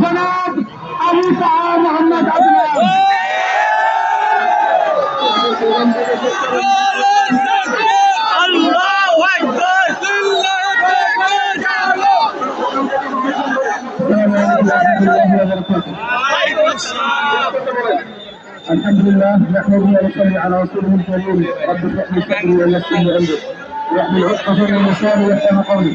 জনাব আবু তাহা মোহাম্মদ আজলাম আল্লাহু আকবার الحمد لله نحمده ونصلي على رسوله الكريم رب اشرح لي صدري ويسر لي امري واحلل عقدة من لساني يفقهوا قولي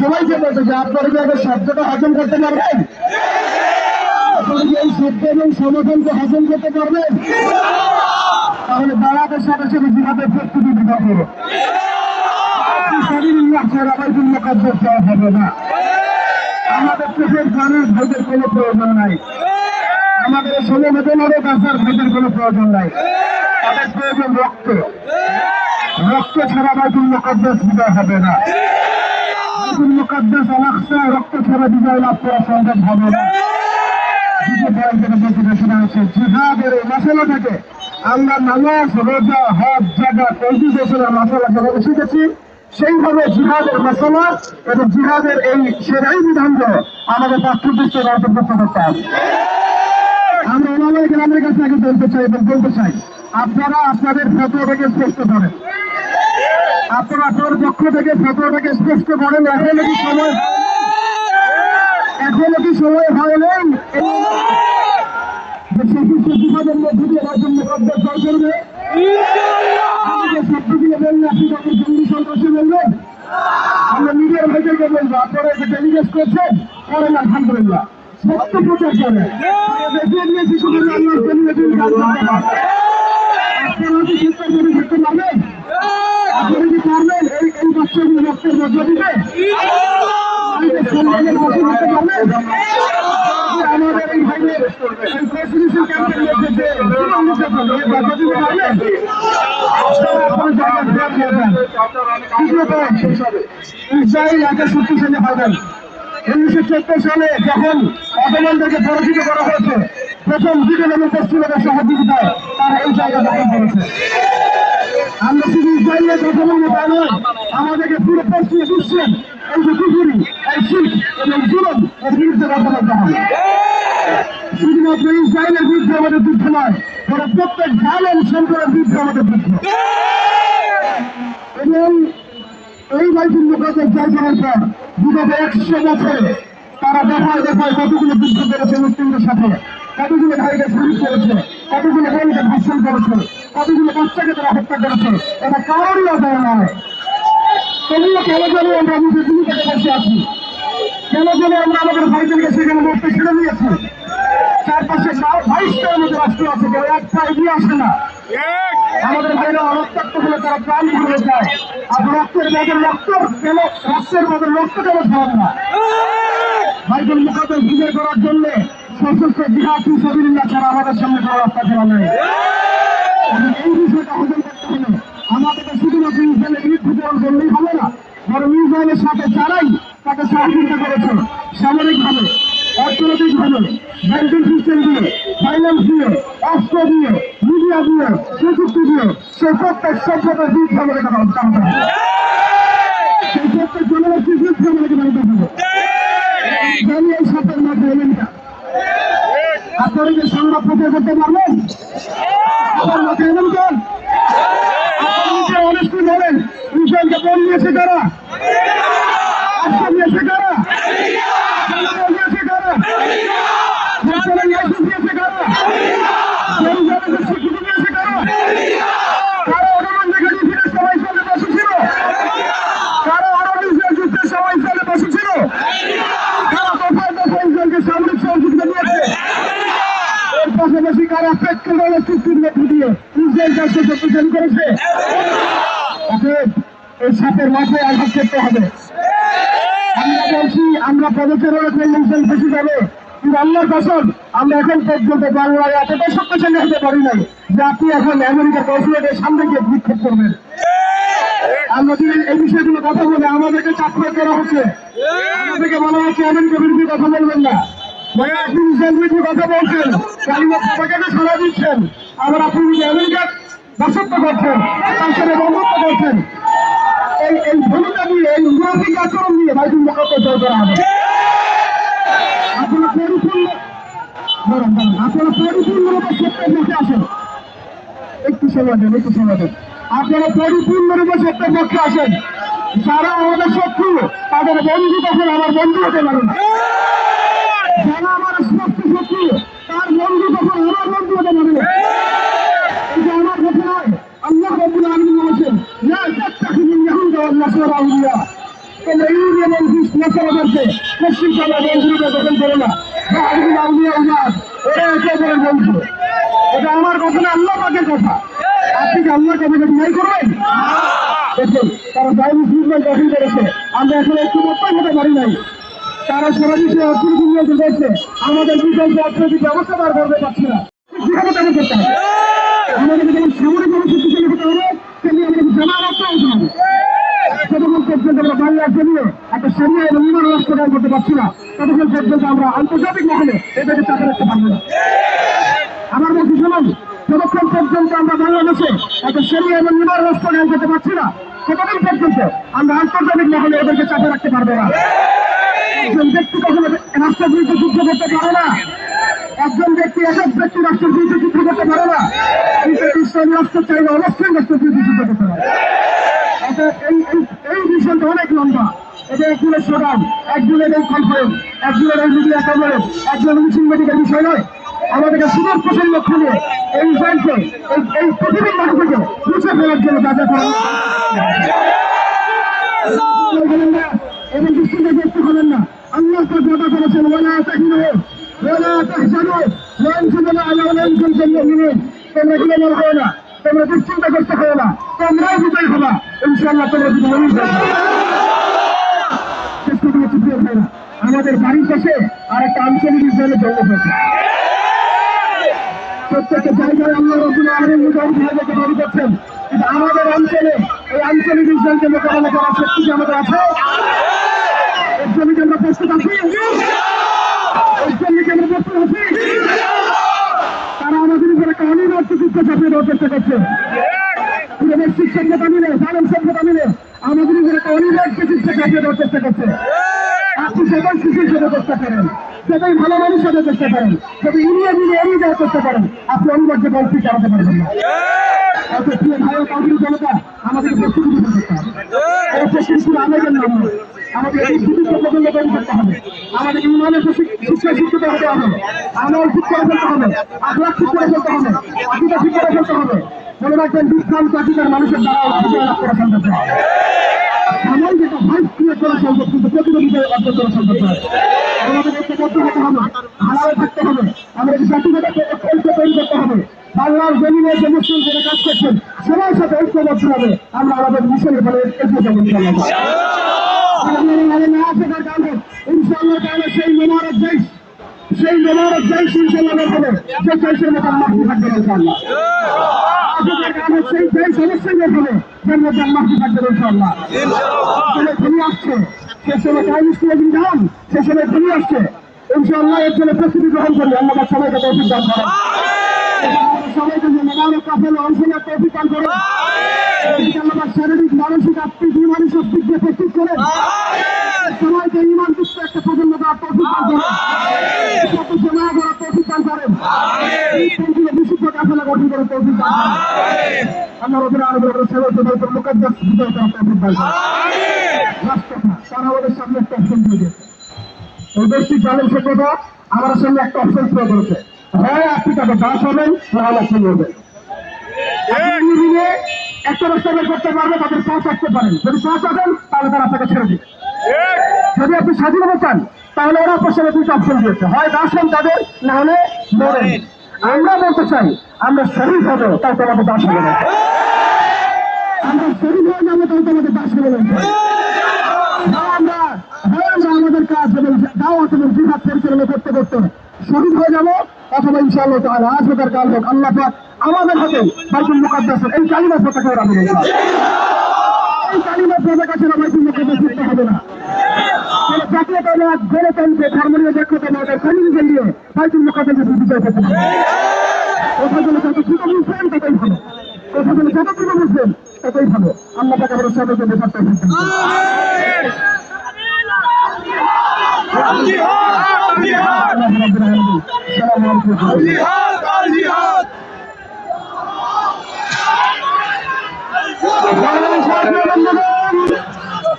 সবাইকে বলতে যে আপনারা কি আগে শব্দটা হজম করতে পারবেন? আপনারা কি এই শব্দ এবং সমাধানকে হজম করতে পারবেন? তাহলে দাঁড়াতে সাথে সাথে জিহাদের প্রস্তুতি দিতে হবে আমাদের চোখের কোনো প্রয়োজন নাই। আমাদের কোনো প্রয়োজন নাই। রক্ত। রক্ত ছাড়া বাইতুল মুকাদ্দাস বিজয় হবে না। রক্ত ছাড়া বিজয় লাভ করা সম্ভব হবে না। জিহাদের এই থেকে আমরা নামাজ, রোজা, হজ শিখেছি, সেইভাবে জিহাদের মশলা এবং জিহাদের এই সেরাই বিধানগুলো আমাদের পাঠ্যপুস্তকে অন্তর্ভুক্ত করতে হবে আমরা ওলামাই গ্রামের কাছে আগে বলতে চাই এবং বলতে চাই, আপনারা আপনাদের ফটোটাকে স্পষ্ট করেন আপনারা আপনার পক্ষ থেকে ফটোটাকে স্পষ্ট করেন এখনও কি সময় এখনও কি সময় হয় নাই। আমরা মিডিয়ার ভাইদেরকে বলব, আপনারা এটা টেলিকাস্ট করছেন করেন আলহামদুলিল্লাহ সত্য প্রচার করেন দেখিয়ে দিয়ে শিশুদের আল্লাহর টেলিভিশন কাজ করতে পারবেন আপনারা কি চিন্তা করে দেখতে পারবেন আপনারা কি পারবেন এই এই বাচ্চাগুলো রক্তের মধ্যে দিবে আমাদের সম্মানের মধ্যে দিতে পারবেন আমাদের এই ভাইদের এই প্রেসিডেন্সিয়াল ক্যাম্পের মধ্যে যে জীবন নির্যাতন এই বাচ্চা দিতে পারবেন আপনারা আপনার জায়গা ফেরত নিয়ে যান দ্বিতীয়ত উনিশশো চোদ্দ সালে যখন অটোমানদেরকে পরাজিত হয়েছে প্রথম এই জায়গা করেছে আমরা শুধু ইসরায়েলের কথা বলব তা আমাদেরকে পুরো পশ্চিম বিশ্বের এই যে কুকুরি এই শীত এবং জীবন এর বিরুদ্ধে কথা হবে শুধুমাত্র ইসরায়েলের বিরুদ্ধে আমাদের যুদ্ধ নয় বরং প্রত্যেক জালেম সম্প্রদায়ের বিরুদ্ধে আমাদের যুদ্ধ। এবং এই বাইতুল মুকাদ্দাস জয় পর বিগত একশো বছরে তারা দেখায় দেখায় কতগুলো যুদ্ধ করেছে মুসলিমদের সাথে, কতগুলো ভাইকে শহীদ করেছে, কতগুলো ভাইকে ধর্ষণ করেছে, কতগুলো বাচ্চাকে তারা হত্যা করেছে, এটা কারোরই অধ্যায় নয় তবুও কেন জানি আমরা নিজের ভূমিকাতে বসে আছি কেন জানি আমরা আমাদের ভাইদেরকে সেখানে মরতে ছেড়ে দিয়েছি? চারপাশে বাইশটার মধ্যে রাষ্ট্র আছে, কেউ একটা এগিয়ে আসে না। আমাদের ভাইরা রক্তাক্ত হলে তারা প্রাণ ভুলে যায়। আর রক্তের বদল রক্ত কেন? রক্তের বদল রক্ত কেন খাওয়াবে না? বাইবেল মুখাতে বিজয় করার জন্য সশস্ত্র জিহাদ সবিল্লা ছাড়া আমাদের সামনে কোনো রাস্তা খোলা নেই। এই বিষয়টা হজম করতে হলে আমাদেরকে শুধুমাত্র ইসরায়েলের বিরুদ্ধে করলেই হবে না, বরং ইসরায়েলের সাথে যারাই তাকে সহযোগিতা করেছে, সামরিকভাবে, অর্থনৈতিকভাবে ব্যাংকিং সিস্টেম দিয়ে ফাইন্যান্স দিয়ে অস্ত্র দিয়ে মিডিয়া দিয়ে, প্রযুক্তি দিয়ে সে প্রত্যেক সভ্যতার বিরুদ্ধে আমাদেরকে কামতে হবে সেই প্রত্যেক জনগোষ্ঠীর বিরুদ্ধে আমাদেরকে মানতে হবে। জানি এই সাপের মধ্যে এলেনটা। আপনারা কি সংবাদ প্রচার করতে পারবেন? আপনার মধ্যে এলেন কেন আপনারা নিজে অনেস্টি বলেন বল নিয়েছে কারা আজকে নিয়েছে কারা জানালা নিয়েছে কারা জানালা লাইসেন্স নিয়েছে কারা জেরুজালেমের স্বীকৃতি নিয়েছে কারা কারা অটোমান দেখে ফিরে সবাই চলে বসেছিল কারা আরব ইসরায়েল যুদ্ধের সময় ইসরায়েলে বসেছিল কারা দফায় দফায় ইসরায়েলকে সামরিক সহযোগিতা দিয়েছে এর পাশাপাশি কারা পেট্রোলের চুক্তির মধ্য দিয়ে ইসরায়েল কাজকে শক্তিশালী করেছে এই সাপের মাথায় আঘাত করতে হবে আমরা বলছি আমরা পদক্ষেপ ইনশাল ফেসে যাবে কিন্তু আল্লাহর কসম আমরা এখন পর্যন্ত বাংলায় এতটা শক্তিশালী হতে পারি নাই যে আপনি এখন আমেরিকা কনসুলেটের সামনে গিয়ে বিক্ষোভ করবেন আমরা যদি এই বিষয়গুলো কথা বলে আমাদেরকে চাকরি করা হচ্ছে। আমাদেরকে বলা হচ্ছে আমেরিকা বিরুদ্ধে কথা বলবেন না। মানে আপনি ইসরায়েল বিরুদ্ধে কথা বলছেন। কালিমত সবাইকে সারা দিচ্ছেন? আবার আপনি আমেরিকার দাসত্ব করছেন তার সাথে বন্ধুত্ব করছেন, এই এই ভূমিকা নিয়ে, এই মুনাফিক আচরণ নিয়ে বাইতুল মোকাদ্দাস জয় করা হবে। আপনারা পরিপূর্ণ আপনারা পরিপূর্ণরূপে সত্যের পক্ষে আসেন। একটু সময় দেন, একটু সময় দেন। আপনারা পরিপূর্ণরূপে সত্যের পক্ষে আসেন। যারা আমাদের শত্রু, তাদের বন্ধু তখন আমার বন্ধু হতে পারে না যারা আমার স্পষ্ট তার বন্ধু তখন আমার না এটা আমার কথা নয়, আল্লাহ রব্বুল আলামিন বলেছেন, লা তাত্তাখিযুল ইয়াহুদা ওয়ান নাসারা আউলিয়া। তোমরা ইহুদি এবং নাসারাদেরকে মুসলিম বন্ধুরূপে গ্রহণ করো না। বা'দুল আউলিয়া উলাদ ওরা একে অপরের বন্ধু। এটা আমার কথা আল্লাহ পাকের কথা। আপনি কি আল্লাহর করবেন? দেখুন, তারা দায় আমরা এখন একটু মতাই হতে পারি নাই। তারা সারা বিশ্বে অর্থনীতি নিয়োজন করছে আমাদের বিকল্প অর্থনৈতিক ব্যবস্থা বার করতে পারছি না। একটা এবং করতে পারছি না, ততক্ষণ আমরা এটাকে রাখতে পারব না। আমার বলছি শুনুন, যতক্ষণ পর্যন্ত আমরা বাংলাদেশে একটা সেরিয়া এবং ইমান রাষ্ট্র করতে পারছি না ততদিন পর্যন্ত আমরা আন্তর্জাতিক মহলে এদেরকে চাপে রাখতে পারব না। একজন ব্যক্তি কখনো রাষ্ট্র বিরুদ্ধে যুদ্ধ করতে পারে না। একজন ব্যক্তি একক ব্যক্তি বিরুদ্ধে যুদ্ধ করতে পারে না। কিন্তু ইসলামী রাষ্ট্র চাইলে অবশ্যই বিরুদ্ধে যুদ্ধ করতে পারে। এই এই- এই অনেক লম্বা। এটা একজনের সরাম একজনের এই কনফারেন্স একজনের এই মিডিয়া কভারেজ একজনের মিছিল মেডিকেল বিষয় নয়। আমাদেরকে সুদূর প্রসঙ্গ লক্ষ্য নিয়ে এই ইসরায়েলকে এই পৃথিবীর মাঠ থেকে মুছে ফেলার জন্য যা করা এবং দৃষ্টিতে দেখতে হবেন না আল্লাহ তার কথা করেছেন ওলা তাহিনু ওলা তাহসানু ওয়ান সুবনা আলা ওয়ান কুনতুম মুমিনিন। তোমরা কি মনে হয় না? তোমরা দুশ্চিন্তা করতে হবে না। তোমরাও বিজয় হবা। ইনশাআল্লাহ তোমরা বিজয় ভাইরা, আমাদের বাড়ির পাশে আর একটা আঞ্চলিক ইসরায়েলের জন্ম হয়েছে। প্রত্যেকটা জায়গায় আল্লাহ রসুল আহমেদ মুজাহিদ দাবি করছেন। কিন্তু আমাদের অঞ্চলে এই আঞ্চলিক ইসরায়েলকে মোকাবেলা শক্তি আমাদের আছে এর জন্য কি আমরা প্রস্তুত আছি এর জন্য কি আমরা প্রস্তুত আছি তারা আমাদের উপরে একটা অনিবার্য চাপিয়ে দেওয়ার চেষ্টা করছে বৈশ্বিক সভ্যতা মিলে সাধারণ সভ্যতা মিলে আমাদের উপরে একটা অনিবার্য চাপিয়ে দেওয়ার চেষ্টা করছে আপনি সেটাই শিশুর সাথে চেষ্টা করেন সেটাই ভালো মানুষ সাথে চেষ্টা করেন যদি এড়িয়ে দিলে এড়িয়ে যাওয়ার চেষ্টা করেন আপনি অনিবার্য কল্পি চালাতে পারবেন না আমাদের প্রস্তুতি করতে নাম। আমাদের এই করতে হবে। আমাদের ইমানের শিক্ষা শিক্ষিত হতে হবে। আমল ঠিক করে হবে। আখলাখ হবে। আকিদা ঠিক হবে। মনে মানুষের দ্বারা বিজয় লাভ করা সম্ভব কিন্তু প্রতিযোগিতায় অর্জন আমাদের হতে হবে। হারাবে থাকতে হবে। আমাদের করতে হবে। বাংলার জমিনে যে মুসলিম কাজ করছেন, সবার সাথে ঐক্যবদ্ধ হবে। আমরা আমাদের মিশনের ফলে এগিয়ে যাব সেই মোবারক দেশ সেই মোবারক দেশ যে দেশের মতো মাহফুজ থাকবে সেই আসলে আসছে সে টাইম স্কুলে যদি যান আসছে ইনশাআল্লাহ এর জন্য প্রস্তুতি গ্রহণ করি আল্লাহ সবাইকে তৌফিক দান করেন সবাইকে যে মোবারক অংশ নেওয়ার তৌফিক দান করেন আল্লাহ শারীরিক মানসিক আত্মিক ইমানি সব দিক দিয়ে প্রস্তুত করেন সবাইকে ইমান যুক্ত একটা প্রজন্ম দেওয়ার তৌফিক দান করেন কত জমা করার তৌফিক দান করেন বিশুদ্ধ কাফেলা গঠন করার তৌফিক দান করেন আল্লাহ রবির আলমের সেবা সবাইকে মুকদ্দাস বিজয় করার তৌফিক দান করেন লাস্ট কথা তারা আমাদের সামনে একটা অপশন দিয়ে দিয়েছে। এই জালের সভ্যতা আমার সামনে একটা অপশন প্রয়োগ করেছে হয় আপনি তাদের দাস হবেন না হলে হবেন একটা রাস্তা বের করতে পারবে তাদের পাঁচ আসতে পারেন। যদি পাঁচ আসেন তাহলে তারা আপনাকে ছেড়ে দিবে। যদি আপনি স্বাধীনতা চান তাহলে ওরা আপনার সামনে দুটো অপশন দিয়েছে। হয় দাস হন তাদের না হলে মরেন। আমরা বলতে চাই আমরা শরীর হব তাই তো আমাদের দাস হবে না। আমরা শরীর হয়ে যাব তাই তো আমাদের দাস হবে না। হয় আমরা হয় আমরা আমাদের দাওয়াত এবং জিহাদ পরিচালনা করতে করতে। শহীদ হয়ে যাব অথবা ইনশাআল্লাহ তাআলা আজ হোক আর কাল হোক আল্লাহ পাক আমাদের হাতে বাইতুল মুকাদ্দাসের এই কালিমা পতাকা রাখবে এই কালিমা পতাকা ছিল বাইতুল মুকাদ্দাস করতে হবে না। জাতীয়তাবাদ গণতন্ত্র ধর্মীয় জাতীয়তাবাদের কমিউনিজম দিয়ে বাইতুল মুকাদ্দাসের বিজয় করতে হবে। কথাগুলো যত ছোট বুঝবেন ততই ভালো কথাগুলো যত ছোট বুঝবেন ততই ভালো আল্লাহ তাকে আমাদের সবাইকে বেকারটা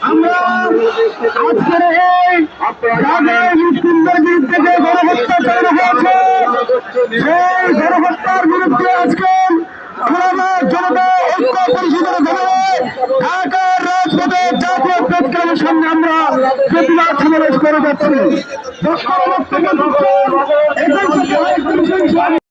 আমরা আজকের এই ঢাকায় মুসলিমদের বিরুদ্ধে যে গণহত্যা চালানো হয়েছে সেই গণহত্যার আমরা জনতা ঐক্য সামনে আমরা প্রতিবাদ সমাবেশ করে যাচ্ছি